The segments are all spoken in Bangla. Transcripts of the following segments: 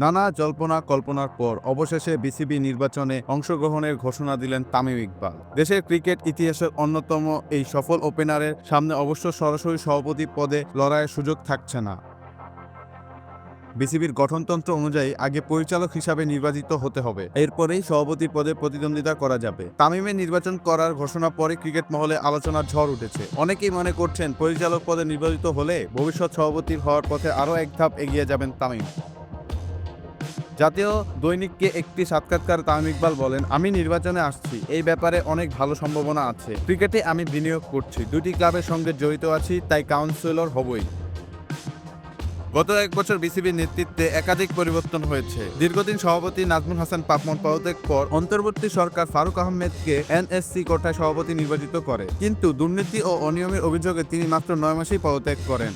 নানা জল্পনা কল্পনার পর অবশেষে বিসিবি নির্বাচনে অংশগ্রহণের ঘোষণা দিলেন তামিম ইকবাল। দেশের ক্রিকেট ইতিহাসের অন্যতম এই সফল ওপেনারের সামনে অবশ্য সরাসরি সভাপতি পদে লড়াইয়ের সুযোগ থাকছে না। বিসিবির গঠনতন্ত্র অনুযায়ী আগে পরিচালক হিসাবে নির্বাচিত হতে হবে। এরপরেই সভাপতি পদে প্রতিদ্বন্দ্বিতা করা যাবে। তামিমের নির্বাচন করার ঘোষণা পরে ক্রিকেট মহলে আলোচনার ঝড় উঠেছে। অনেকেই মনে করছেন পরিচালক পদে নির্বাচিত হলে ভবিষ্যৎ সভাপতির হওয়ার পথে আরও এক ধাপ এগিয়ে যাবেন তামিম। জাতীয় দৈনিককে একটি সাক্ষাৎকার তামিম ইকবাল বলেন, আমি নির্বাচনে আসছি। এই ব্যাপারে অনেক ভালো সম্ভাবনা আছে। ক্রিকেটে আমি বিনিয়োগ করছি। দুটি ক্লাবের সঙ্গে জড়িত আছি, তাই কাউন্সিলর হবই। গত এক বছর বিসিবির নেতৃত্বে একাধিক পরিবর্তন হয়েছে। দীর্ঘদিন সভাপতি নাজমুল হাসান পাপমন পদত্যাগ পর অন্তর্বর্তী সরকার ফারুক আহমেদকে এনএসসি কোটায় সভাপতি নির্বাচিত করে। কিন্তু দুর্নীতি ও অনিয়মের অভিযোগে তিনি মাত্র নয় মাসেই পদত্যাগ করেন।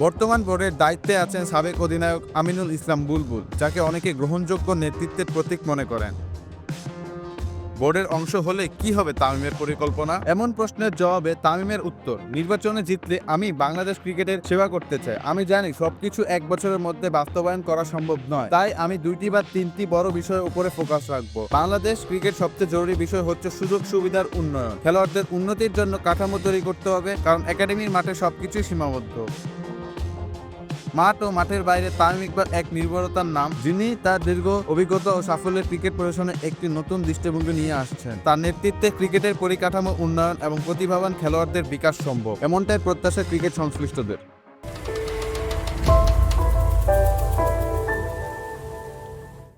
বর্তমান বোর্ডের দায়িত্বে আছেন সাবেক অধিনায়ক আমিনুল ইসলাম বুলবুল, যাকে অনেকে গ্রহণযোগ্য নেতৃত্বের প্রতীক মনে করেন। বোর্ডের অংশ হলে কি হবে তামিমের পরিকল্পনা? এমন প্রশ্নের জবাবে তামিমের উত্তর, নির্বাচনে জিতলে আমি বাংলাদেশ ক্রিকেটের সেবা করতে চাই। আমি জানি সবকিছু এক বছরের মধ্যে বাস্তবায়ন করা সম্ভব নয়, তাই আমি দুইটি বা তিনটি বড় বিষয়ের উপরে ফোকাস রাখব। বাংলাদেশ ক্রিকেট সবচেয়ে জরুরি বিষয় হচ্ছে সুযোগ, সুবিধার উন্নয়ন। খেলোয়াড়দের উন্নতির জন্য কাঠামো তৈরি করতে হবে, কারণ একাডেমির মাঠে সবকিছুই সীমাবদ্ধ। মাঠ ও মাঠের বাইরে তামিম এক নির্ভরতার নাম। যিনি তার দীর্ঘ অভিজ্ঞতা ও সাফল্যের ক্রিকেট প্রশাসনে একটি নতুন দৃষ্টিভঙ্গি নিয়ে আসছেন। তার নেতৃত্বে ক্রিকেটের পরিকাঠামো, উন্নয়ন এবং প্রতিভাবান খেলোয়াড়দের বিকাশ সম্ভব। এমনটাই প্রত্যাশা ক্রিকেট সংশ্লিষ্টদের।